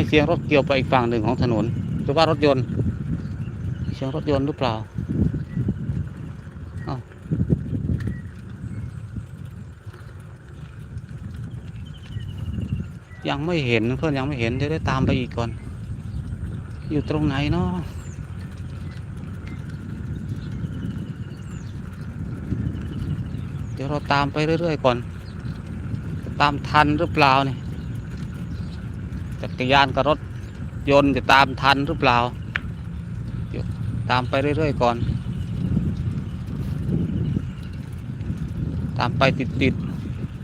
ไมเสียงรถเกี่ยวไปอีกฝั่งหนึ่งของถนนหรือว่ารถยนต์ เสียงรถยนต์หรือเปล่าอยังไม่เห็นเพื่อนยังไม่เห็นเดี๋ยวได้ตามไปอีกก่อน อยู่ตรงไหนเนาะเดี๋ยวเราตามไปเรื่อยๆก่อน ตามทันหรือเปล่าเนี่ย จักรยานกับรถยนต์จะตามทันหรือเปล่าเดี๋ยวตามไปเรื่อยๆก่อน ตามไปติด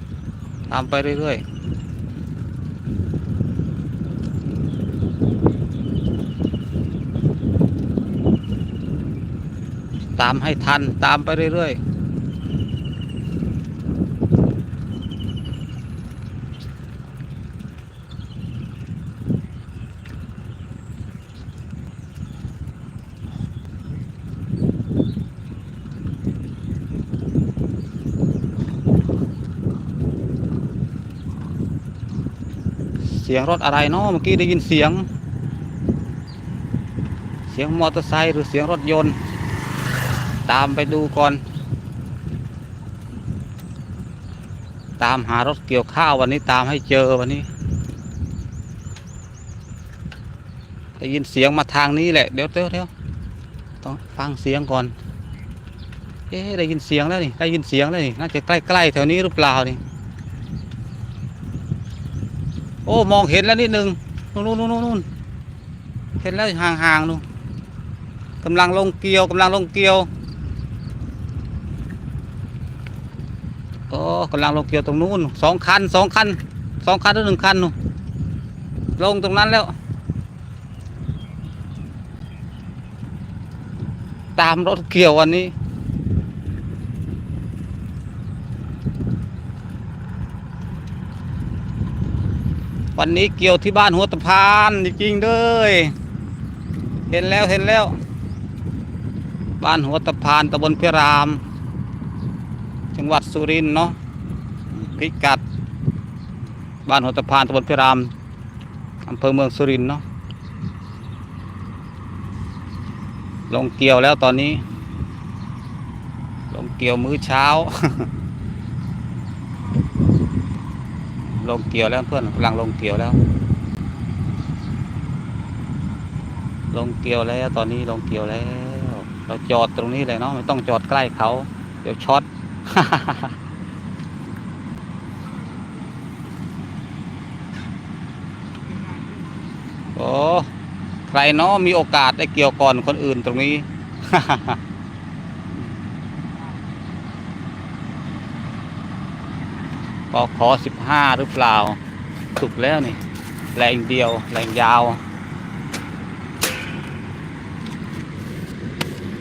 ๆตามไปเรื่อยๆตามให้ทันตามไปเรื่อยๆ เสียงรถอะไรเนาะเมื่อกี้ได้ยินเสียง เสียงมอเตอร์ไซค์หรือเสียงรถยนต์ ตามไปดูก่อน ตามหารถเกี่ยวข้าววันนี้ตามให้เจอวันนี้ได้ยินเสียงมาทางนี้แหละเดี๋ยวเดี๋ยวเดี๋ยวต้องฟังเสียงก่อน เอ๊ะได้ยินเสียงแล้วนี่ได้ยินเสียงแล้วนี่น่าจะใกล้ๆแถวนี้หรือเปล่านี่ โอ้ มองเห็นแล้วนิดนึงนู่นนู่นนู่นนู่นเห็นแล้วห่างๆนู่นกำลังลงเกลียวกำลังลงเกลียวโอ้กำลังลงเกลียวตรงนู้นสองคันสองคันสองคันหรือหนึ่งคันนู่นลงตรงนั้นแล้ว ตามรถเกี่ยววันนี้ วันนี้เกี่ยวที่บ้านหัวตะพานจริงๆเลยเห็นแล้วเห็นแล้ว บ้านหัวตะพานตำบลพิราม จังหวัดสุรินทร์เนาะพิกัด บ้านหัวตะพานตำบลพิรามอำเภอเมืองสุรินทร์เนาะลงเกี่ยวแล้วตอนนี้ ลงเกี่ยวมื้อเช้า ลงเกี่ยวแล้วเพื่อนกำลังลงเกี่ยวแล้ว ลงเกี่ยวแล้วตอนนี้ลงเกี่ยวแล้ว เราจอดตรงนี้เลยเนาะไม่ต้องจอดใกล้เขา เดี๋ยวช็อตโอ้ใครเนาะมีโอกาสได้เกี่ยวก่อนคนอื่นตรงนี้ ปอขอสิบห้าหรือเปล่าถูกแล้วนี่แรงเดียวแรงยาว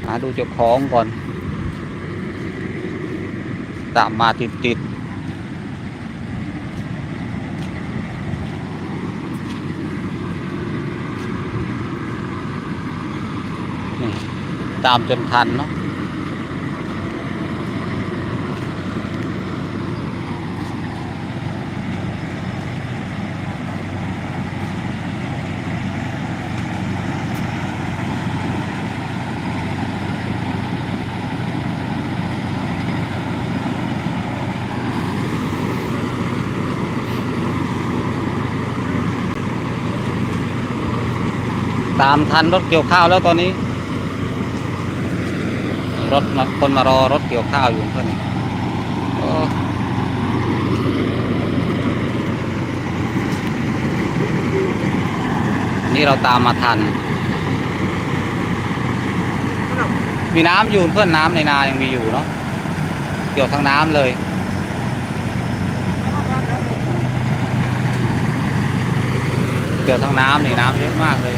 หาดูเจ้าของก่อน ตามมาติดติดตามจนทันเนาะ ตามทันรถเกี่ยวข้าวแล้วตอนนี้ รถมาคนมารอรถเกี่ยวข้าวอยู่เพื่อนนี่โอ้นี่เราตามมาทัน มีน้ำอยู่เพื่อนน้ำในนายังมีอยู่เนาะเกี่ยวทั้งน้ำเลยเกี่ยวทั้งน้ำนี่น้ำเยอะมากเลย